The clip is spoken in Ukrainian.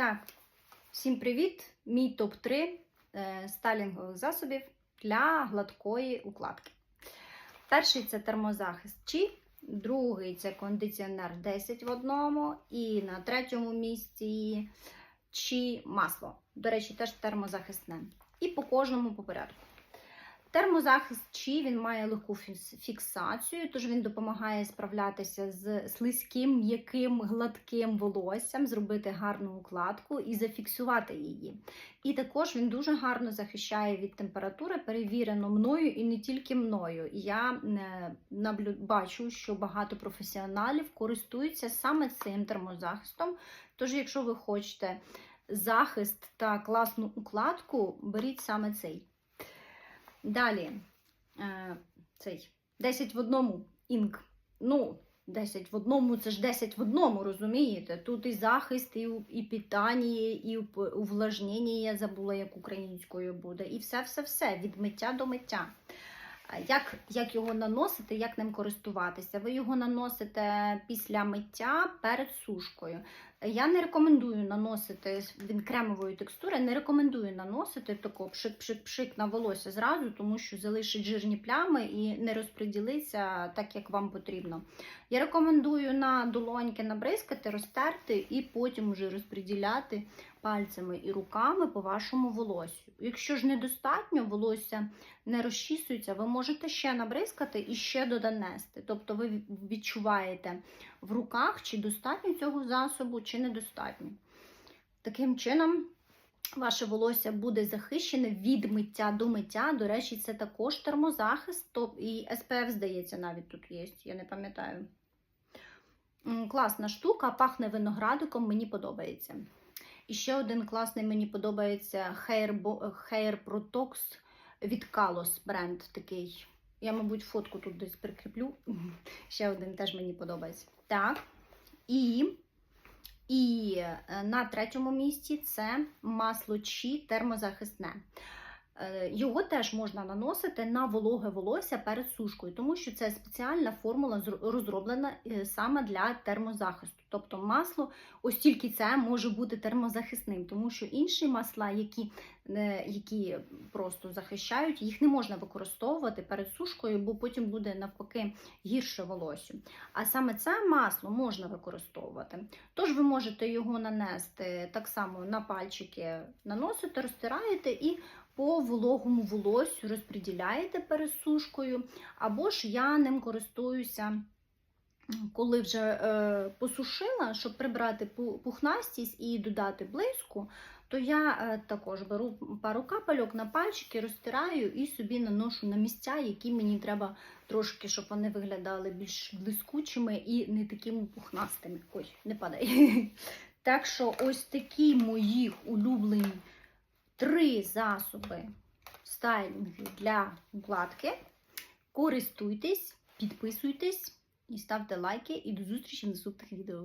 Так, всім привіт! Мій топ-3 е, стайлінгових засобів для гладкої укладки. Перший це термозахист Чи, другий це кондиціонер 10 в одному, і на третьому місці Чи масло. До речі, теж термозахисне. І по кожному по порядку. Термозахист Чи він має легку фіксацію, тож він допомагає справлятися з слизьким, м'яким, гладким волоссям, зробити гарну укладку і зафіксувати її. І також він дуже гарно захищає від температури, перевірено мною і не тільки мною. Я е, бачу, що багато професіоналів користуються саме цим термозахистом. Тож, якщо ви хочете захист та класну укладку, беріть саме цей. Далі, е, цей 10 в одному інк. Ну, 10 в одному це ж 10 в одному, розумієте? Тут і захист, і, і питання, і увлажнення, я забула, як українською буде. І все-все-все, від миття до миття. Як, як його наносити, як ним користуватися? Ви його наносите після миття перед сушкою. Я не рекомендую наносити він кремової текстури, не рекомендую наносити тако пшик-пшик-пшик на волосся зразу, тому що залишить жирні плями і не розподілиться так, як вам потрібно. Я рекомендую на долоньки набризкати, розтерти і потім вже розподіляти пальцями і руками по вашому волосю. Якщо ж недостатньо, волосся не розчісується, ви можете ще набризкати і ще донести. Тобто ви відчуваєте в руках, чи достатньо цього засобу, чи недостатньо. Таким чином, ваше волосся буде захищене від миття до миття. До речі, це також термозахист, топ і SPF, здається, навіть тут є, я не пам'ятаю. Класна штука, пахне виноградиком, мені подобається. І ще один класний мені подобається Hair, Hair Protox від Kalos бренд такий. Я, мабуть, фотку тут десь прикріплю. Ще один теж мені подобається. Так. І, і е, на третьому місці це масло Чи термозахисне. Е, Його теж можна наносити на вологе волосся перед сушкою, тому що це спеціальна формула розроблена е, саме для термозахисту. Тобто масло, ось тільки це може бути термозахисним, тому що інші масла, які, е, які просто захищають, їх не можна використовувати перед сушкою, бо потім буде навпаки гірше волосся. А саме це масло можна використовувати. Тож ви можете його нанести так само на пальчики, наносите, розтираєте і по вологому волоссю розподіляєте перед сушкою, або ж я ним користуюся. Коли вже е, посушила, щоб прибрати пухнастість і додати блиску, то я е, також беру пару капельок на пальчики, розтираю і собі наношу на місця, які мені треба трошки, щоб вони виглядали більш блискучими і не такими пухнастими. Ой, не падай. Так що ось такі мої улюблені три засоби стайлінгу для укладки. Користуйтесь, підписуйтесь і ставте лайки. І до зустрічі в наступних відео.